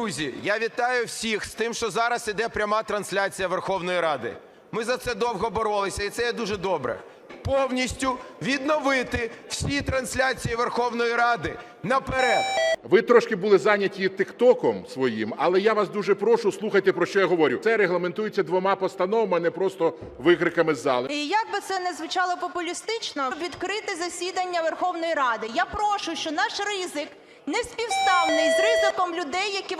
друзі, я вітаю всіх з тим, що зараз іде пряма трансляція Верховної Ради. Ми за це довго боролися, і це є дуже добре. Повністю відновити всі трансляції Верховної Ради наперед. Ви трошки були зайняті тиктоком своїм, але я вас дуже прошу, слухайте, про що я говорю. Це регламентується двома постановами, а не просто викриками з зали. І як би це не звучало популістично, відкрити засідання Верховної Ради. Я прошу, що наш ризик не співставний з ризиком людей, які е,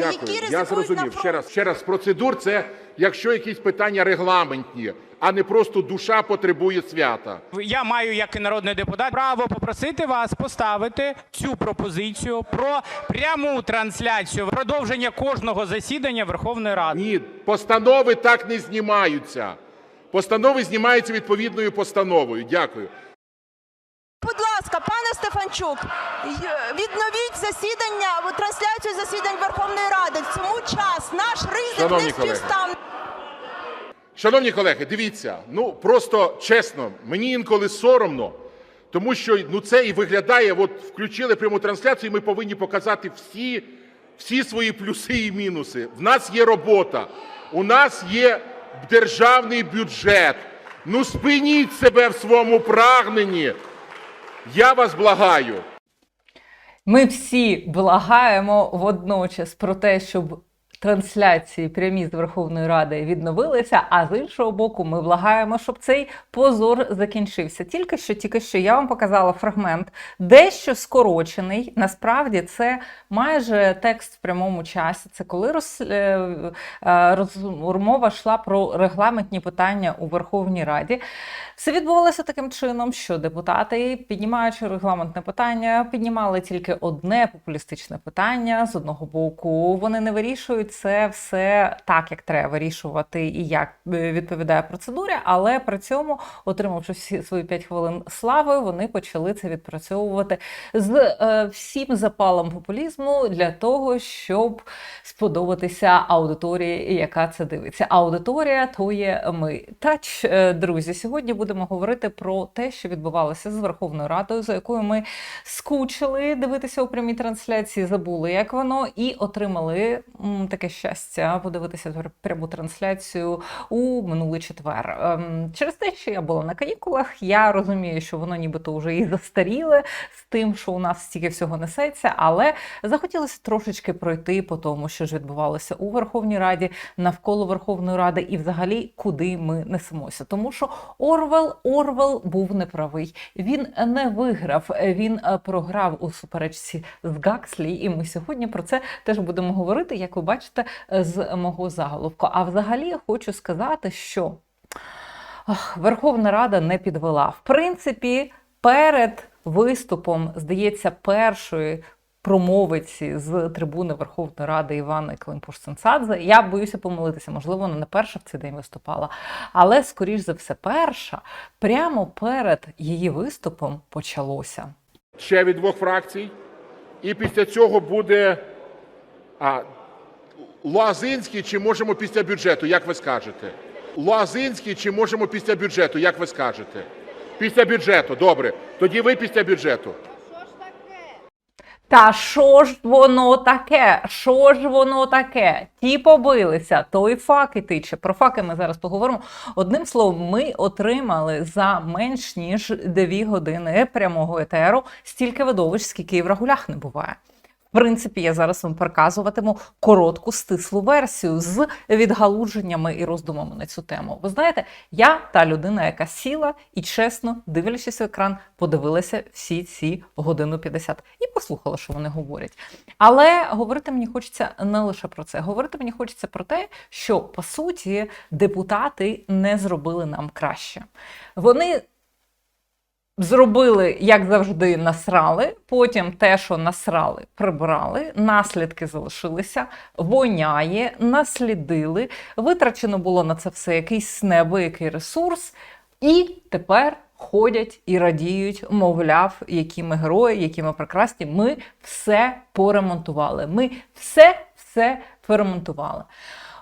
які Дякую. ризикують Я на зрозумів. Ще раз, ще раз, процедур це якщо якісь питання регламентні, а не просто душа потребує свята. Я маю, як і народний депутат, право попросити вас поставити цю пропозицію про пряму трансляцію продовження кожного засідання Верховної Ради. Ні, постанови так не знімаються. Постанови знімаються відповідною постановою. Дякую. Й- відновіть засідання, трансляцію засідань Верховної Ради. В цьому час наш ризик Шановні не колеги. Шановні колеги, дивіться, ну просто чесно, мені інколи соромно, тому що ну це і виглядає. От включили пряму трансляцію, і ми повинні показати всі, всі свої плюси і мінуси. В нас є робота, у нас є державний бюджет. Ну спиніть себе в своєму прагненні. Я вас благаю. Ми всі благаємо водночас про те, щоб трансляції прямі з Верховної Ради відновилися. А з іншого боку, ми благаємо, щоб цей позор закінчився. Тільки що, тільки що я вам показала фрагмент, дещо скорочений. Насправді це майже текст в прямому часі. Це коли роз, е, е, розмова йшла про регламентні питання у Верховній Раді. Все відбувалося таким чином, що депутати, піднімаючи регламентне питання, піднімали тільки одне популістичне питання. З одного боку, вони не вирішують це все так, як треба вирішувати, і як е, відповідає процедурі. Але при цьому, отримавши всі свої 5 хвилин слави, вони почали це відпрацьовувати з е, всім запалом популізму для того, щоб сподобатися аудиторії, яка це дивиться. Аудиторія то є ми. Тач, е, друзі, сьогодні будемо говорити про те, що відбувалося з Верховною Радою, за якою ми скучили дивитися у прямій трансляції, забули, як воно, і отримали м, таке щастя подивитися пряму трансляцію у минулий четвер. Ем, через те, що я була на канікулах, я розумію, що воно нібито вже і застаріле з тим, що у нас стільки всього несеться, але захотілося трошечки пройти по тому, що ж відбувалося у Верховній Раді, навколо Верховної Ради, і взагалі куди ми несемося. Тому що Орвел Орвел був неправий. Він не виграв, він е, програв у суперечці з Гакслі. І ми сьогодні про це теж будемо говорити, як ви бачите, з мого заголовку. А взагалі хочу сказати, що Верховна Рада не підвела. В принципі, перед виступом, здається, першої. Промовиці з трибуни Верховної Ради Івани Климпуш-Цинцадзе. Я боюся помилитися, можливо, вона не перша в цей день виступала, але, скоріш за все, перша прямо перед її виступом почалося. ще від двох фракцій. І після цього буде а, Луазинський, чи можемо після бюджету, як ви скажете? Луазинський, чи можемо після бюджету, як ви скажете? Після бюджету, добре. Тоді ви після бюджету. Та що ж воно таке? Що ж воно таке? Ті побилися, той факи тиче. Про факи ми зараз поговоримо. Одним словом, ми отримали за менш ніж 2 години прямого етеру стільки видовищ, скільки і в рагулях не буває. В принципі, я зараз вам показуватиму коротку стислу версію з відгалудженнями і роздумами на цю тему. Ви знаєте, я та людина, яка сіла і чесно, дивлячись в екран, подивилася всі ці годину 50 і послухала, що вони говорять. Але говорити мені хочеться не лише про це. Говорити мені хочеться про те, що по суті депутати не зробили нам краще. Вони Зробили, як завжди, насрали. Потім те, що насрали, прибрали, наслідки залишилися, воняє, наслідили. Витрачено було на це все якийсь неабиякий ресурс, і тепер ходять і радіють, мовляв, які ми герої, які ми прекрасні. Ми все поремонтували. Ми все все поремонтували.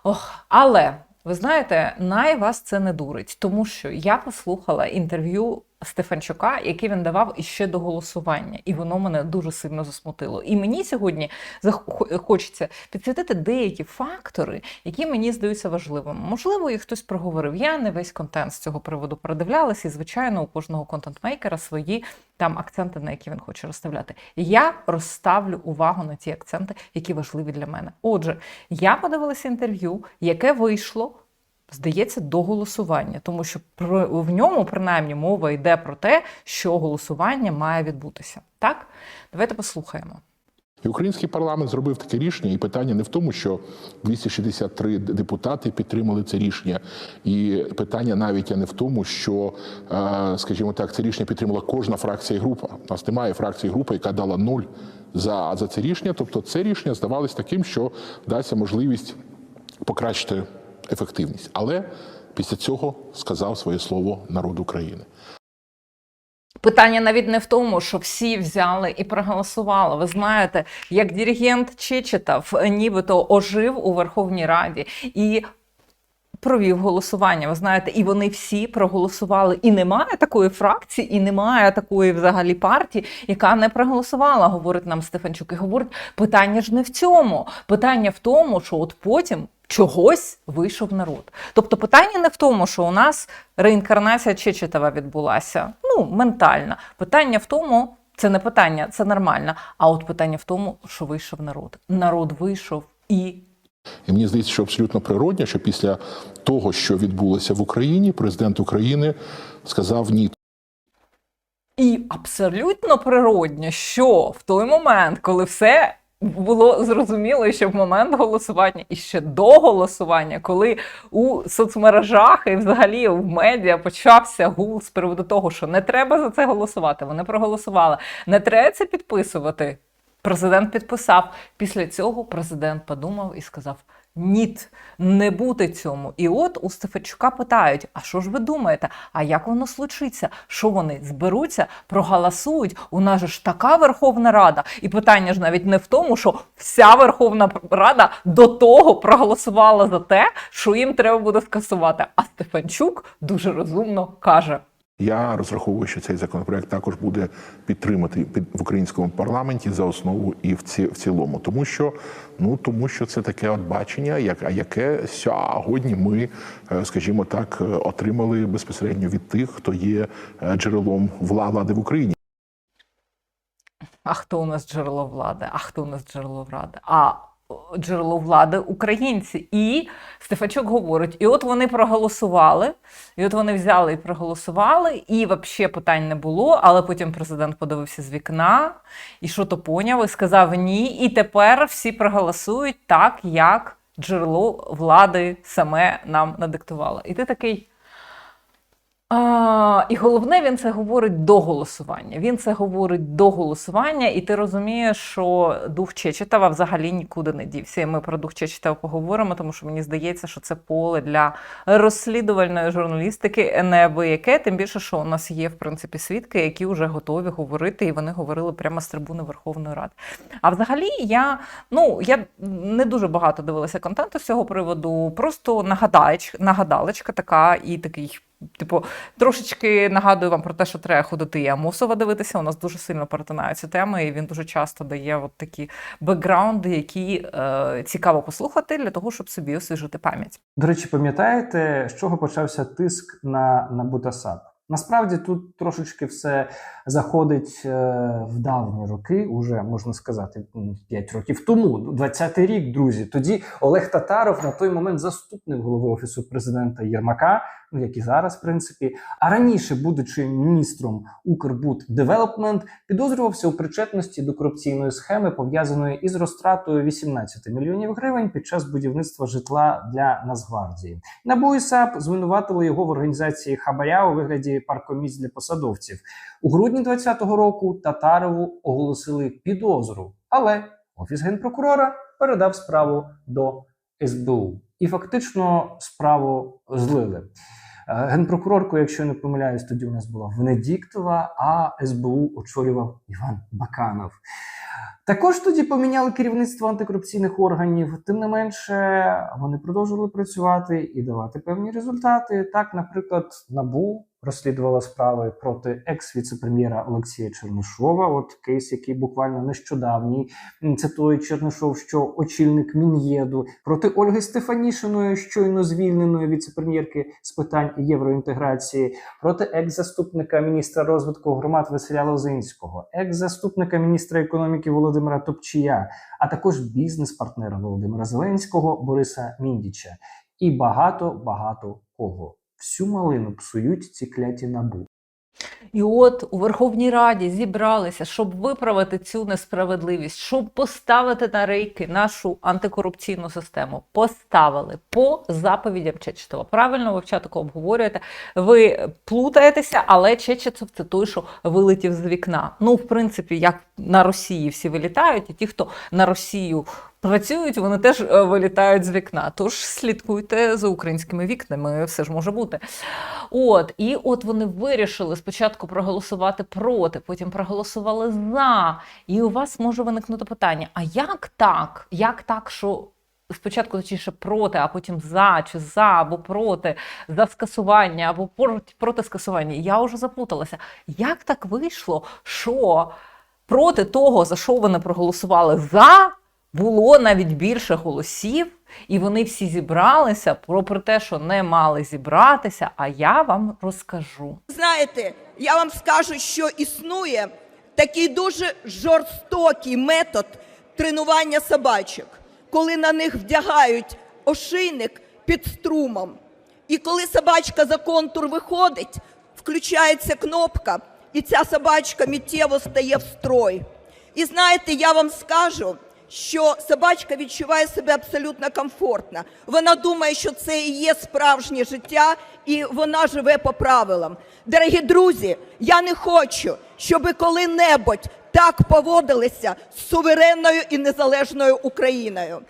Ох, але ви знаєте, най вас це не дурить, тому що я послухала інтерв'ю Стефанчука, які він давав іще до голосування, і воно мене дуже сильно засмутило. І мені сьогодні хочеться підсвітити деякі фактори, які мені здаються важливими. Можливо, їх хтось проговорив. Я не весь контент з цього приводу передивлялася, і звичайно, у кожного контент-мейкера свої там акценти, на які він хоче розставляти. Я розставлю увагу на ті акценти, які важливі для мене. Отже, я подивилася інтерв'ю, яке вийшло. Здається, до голосування, тому що в ньому принаймні мова йде про те, що голосування має відбутися. Так, давайте послухаємо. І український парламент зробив таке рішення, і питання не в тому, що 263 депутати підтримали це рішення, і питання навіть не в тому, що, е, скажімо так, це рішення підтримала кожна фракція і група. У нас немає фракції і групи, яка дала нуль за, за це рішення. Тобто, це рішення здавалось таким, що дасться можливість покращити ефективність. Але після цього сказав своє слово народ України. Питання навіть не в тому, що всі взяли і проголосували. Ви знаєте, як диригент Чечетов нібито ожив у Верховній Раді і. Провів голосування, ви знаєте, і вони всі проголосували. І немає такої фракції, і немає такої взагалі партії, яка не проголосувала, говорить нам Стефанчук. І говорить, питання ж не в цьому. Питання в тому, що от потім чогось вийшов народ. Тобто питання не в тому, що у нас реінкарнація Чечетова відбулася. Ну, ментальна. Питання в тому, це не питання, це нормально. А от питання в тому, що вийшов народ. Народ вийшов і І мені здається, що абсолютно природньо, що після того, що відбулося в Україні, президент України сказав ні І абсолютно природньо, що в той момент, коли все було зрозуміло, що в момент голосування і ще до голосування, коли у соцмережах і взагалі в медіа почався гул з приводу того, що не треба за це голосувати, вони проголосували, не треба це підписувати. Президент підписав. Після цього президент подумав і сказав: Ніт, не бути цьому. І от у Стефанчука питають: а що ж ви думаєте? А як воно случиться? Що вони зберуться, проголосують? У нас же ж така Верховна Рада. І питання ж навіть не в тому, що вся Верховна Рада до того проголосувала за те, що їм треба буде скасувати. А Стефанчук дуже розумно каже. Я розраховую, що цей законопроект також буде підтримати під в українському парламенті за основу і в ці в цілому, тому що ну тому що це таке от бачення, як яке сьогодні ми, е, скажімо так, е, отримали безпосередньо від тих, хто є е, джерелом влади в Україні. А хто у нас джерело влади? А хто у нас джерело влади? А джерело влади українці. І Стефачук говорить: і от вони проголосували, і от вони взяли і проголосували, і взагалі питань не було. Але потім президент подивився з вікна і що то поняв, і сказав ні. І тепер всі проголосують так, як джерело влади саме нам надиктувало. І ти такий. А, і головне, він це говорить до голосування. Він це говорить до голосування, і ти розумієш, що дух Чечетова взагалі нікуди не дівся. І ми про дух Чечетова поговоримо, тому що мені здається, що це поле для розслідувальної журналістики неабияке. Тим більше, що у нас є в принципі свідки, які вже готові говорити, і вони говорили прямо з трибуни Верховної Ради. А взагалі, я ну я не дуже багато дивилася контенту з цього приводу. Просто нагадач, нагадалочка така і такий. Типу, трошечки нагадую вам про те, що треба ходити і Амосова дивитися. У нас дуже сильно перетинаються теми, і він дуже часто дає от такі бекграунди, які е, цікаво послухати для того, щоб собі освіжити пам'ять. До речі, пам'ятаєте, з чого почався тиск на, на Бутасап? Насправді тут трошечки все заходить е, в давні роки, уже можна сказати, 5 років тому, 20-й рік, друзі. Тоді Олег Татаров на той момент заступник голови офісу президента Єрмака, ну як і зараз, в принципі. А раніше, будучи міністром Укрбуд-Девелопмент, підозрювався у причетності до корупційної схеми, пов'язаної із розтратою 18 мільйонів гривень під час будівництва житла для Нацгвардії. НАБУ і звинуватили його в організації хабаря у вигляді паркомісць для посадовців. У грудні 2020 року Татарову оголосили підозру, але офіс генпрокурора передав справу до СБУ і фактично справу злили. Е, Генпрокуроркою, якщо я не помиляюсь, тоді у нас була Венедіктова, а СБУ очолював Іван Баканов. Також тоді поміняли керівництво антикорупційних органів. Тим не менше, вони продовжували працювати і давати певні результати. Так, наприклад, набу розслідувала справи проти екс-віцепрем'єра Олексія Чернишова. От кейс, який буквально нещодавній, цитує Чернишов, що очільник Мін'єду проти Ольги Стефанішиної, щойно звільненої віцепрем'єрки з питань євроінтеграції, проти екс-заступника міністра розвитку громад Василя Лозинського, екс-заступника міністра економіки Володимира Топчія, а також бізнес-партнера Володимира Зеленського Бориса Міндіча і багато багато кого. Всю малину псують ці кляті набу. І от у Верховній Раді зібралися, щоб виправити цю несправедливість, щоб поставити на рейки нашу антикорупційну систему. Поставили по заповідям Чечетова. Правильно ви в обговорюєте. Ви плутаєтеся, але Чечетов це той, що вилетів з вікна. Ну, в принципі, як на Росії всі вилітають, і ті, хто на Росію працюють, вони теж е, вилітають з вікна. Тож слідкуйте за українськими вікнами, все ж може бути. От, і от вони вирішили спочатку проголосувати проти, потім проголосували за. І у вас може виникнути питання: а як так? Як так, що спочатку точніше проти, а потім за, чи за або проти, за скасування або проти, скасування? Я вже запуталася. Як так вийшло, що проти того, за що вони проголосували за, було навіть більше голосів, і вони всі зібралися про, те, що не мали зібратися. А я вам розкажу. Знаєте, я вам скажу, що існує такий дуже жорстокий метод тренування собачок, коли на них вдягають ошийник під струмом. І коли собачка за контур виходить, включається кнопка, і ця собачка миттєво стає в строй. І знаєте, я вам скажу, що собачка відчуває себе абсолютно комфортно. Вона думає, що це і є справжнє життя, і вона живе по правилам. Дорогі друзі, я не хочу, щоб коли-небудь так поводилися з суверенною і незалежною Україною.